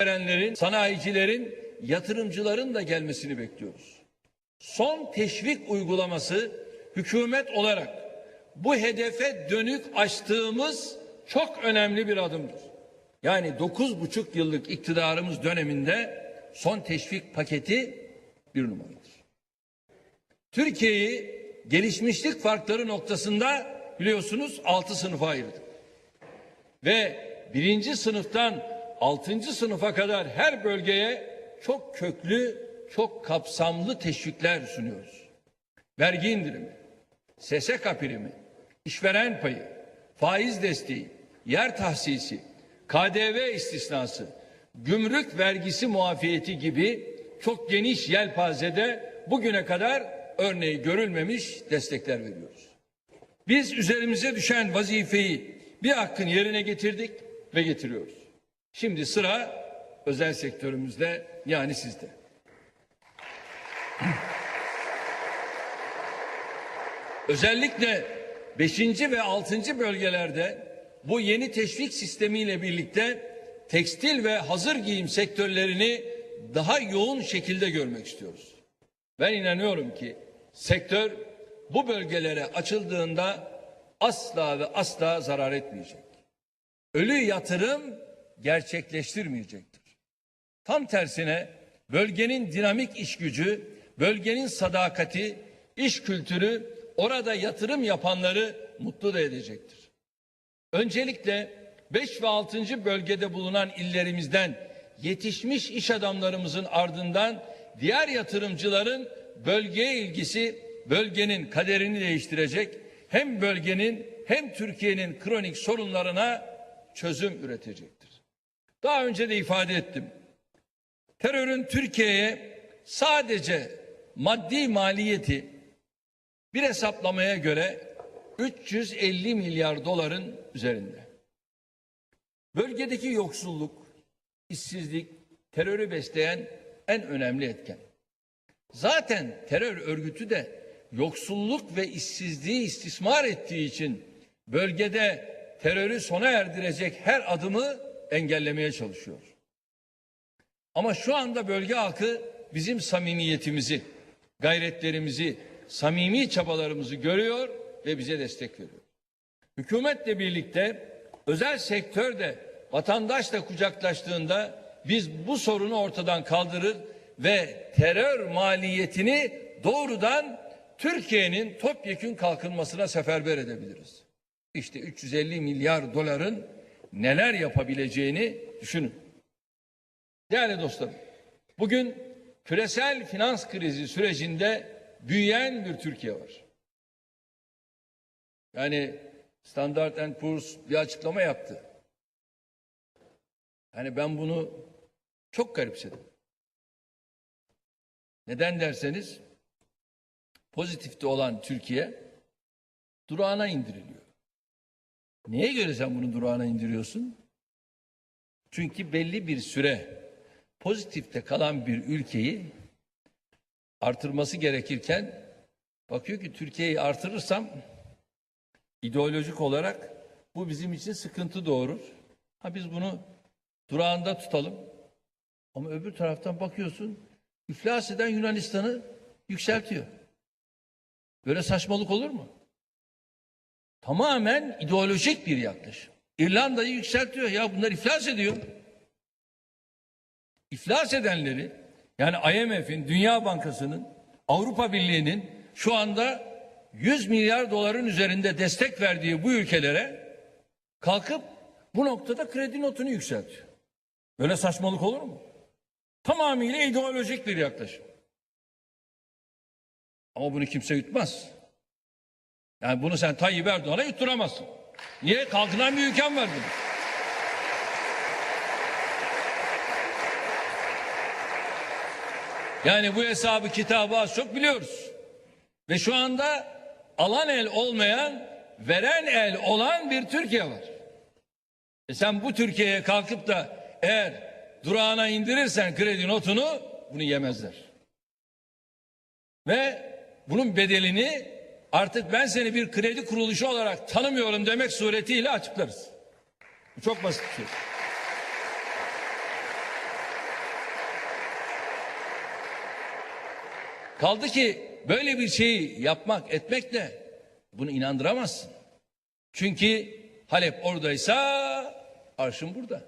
verenlerin, sanayicilerin, yatırımcıların da gelmesini bekliyoruz. Son teşvik uygulaması hükümet olarak bu hedefe dönük açtığımız çok önemli bir adımdır. Yani dokuz buçuk yıllık iktidarımız döneminde son teşvik paketi bir numaradır. Türkiye'yi gelişmişlik farkları noktasında biliyorsunuz altı sınıfa ayırdık. Ve birinci sınıftan altıncı sınıfa kadar her bölgeye çok köklü, çok kapsamlı teşvikler sunuyoruz. Vergi indirimi, SSK primi, işveren payı, faiz desteği, yer tahsisi, KDV istisnası, gümrük vergisi muafiyeti gibi çok geniş yelpazede bugüne kadar örneği görülmemiş destekler veriyoruz. Biz üzerimize düşen vazifeyi bir hakkın yerine getirdik ve getiriyoruz. Şimdi sıra özel sektörümüzde yani sizde. Özellikle 5. ve 6. bölgelerde bu yeni teşvik sistemiyle birlikte tekstil ve hazır giyim sektörlerini daha yoğun şekilde görmek istiyoruz. Ben inanıyorum ki sektör bu bölgelere açıldığında asla ve asla zarar etmeyecek. Ölü yatırım gerçekleştirmeyecektir. Tam tersine bölgenin dinamik iş gücü, bölgenin sadakati, iş kültürü orada yatırım yapanları mutlu da edecektir. Öncelikle 5 ve 6. bölgede bulunan illerimizden yetişmiş iş adamlarımızın ardından diğer yatırımcıların bölgeye ilgisi bölgenin kaderini değiştirecek hem bölgenin hem Türkiye'nin kronik sorunlarına çözüm üretecektir. Daha önce de ifade ettim. Terörün Türkiye'ye sadece maddi maliyeti bir hesaplamaya göre 350 milyar doların üzerinde. Bölgedeki yoksulluk, işsizlik, terörü besleyen en önemli etken. Zaten terör örgütü de yoksulluk ve işsizliği istismar ettiği için bölgede terörü sona erdirecek her adımı engellemeye çalışıyor. Ama şu anda bölge halkı bizim samimiyetimizi, gayretlerimizi, samimi çabalarımızı görüyor ve bize destek veriyor. Hükümetle birlikte özel sektör de vatandaşla kucaklaştığında biz bu sorunu ortadan kaldırır ve terör maliyetini doğrudan Türkiye'nin topyekün kalkınmasına seferber edebiliriz. İşte 350 milyar doların neler yapabileceğini düşünün. Değerli dostlarım, bugün küresel finans krizi sürecinde büyüyen bir Türkiye var. Yani Standard Poor's bir açıklama yaptı. Yani ben bunu çok garipsedim. Neden derseniz pozitifte olan Türkiye durağına indiriliyor. Neye göre sen bunu durağına indiriyorsun? Çünkü belli bir süre pozitifte kalan bir ülkeyi artırması gerekirken bakıyor ki Türkiye'yi artırırsam ideolojik olarak bu bizim için sıkıntı doğurur. Ha biz bunu durağında tutalım. Ama öbür taraftan bakıyorsun iflas eden Yunanistan'ı yükseltiyor. Böyle saçmalık olur mu? Tamamen ideolojik bir yaklaşım. İrlanda'yı yükseltiyor. Ya bunlar iflas ediyor. İflas edenleri yani IMF'in, Dünya Bankası'nın, Avrupa Birliği'nin şu anda 100 milyar doların üzerinde destek verdiği bu ülkelere kalkıp bu noktada kredi notunu yükseltiyor. Böyle saçmalık olur mu? Tamamıyla ideolojik bir yaklaşım. Ama bunu kimse yutmaz. Yani bunu sen Tayyip Erdoğan'a yutturamazsın. Niye? Kalkınan bir ülkem var bunun. Yani bu hesabı kitabı az çok biliyoruz. Ve şu anda alan el olmayan, veren el olan bir Türkiye var. E sen bu Türkiye'ye kalkıp da eğer durağına indirirsen kredi notunu bunu yemezler. Ve bunun bedelini artık ben seni bir kredi kuruluşu olarak tanımıyorum demek suretiyle açıklarız. Bu çok basit bir şey. Kaldı ki böyle bir şeyi yapmak etmekle bunu inandıramazsın. Çünkü Halep oradaysa arşın burada.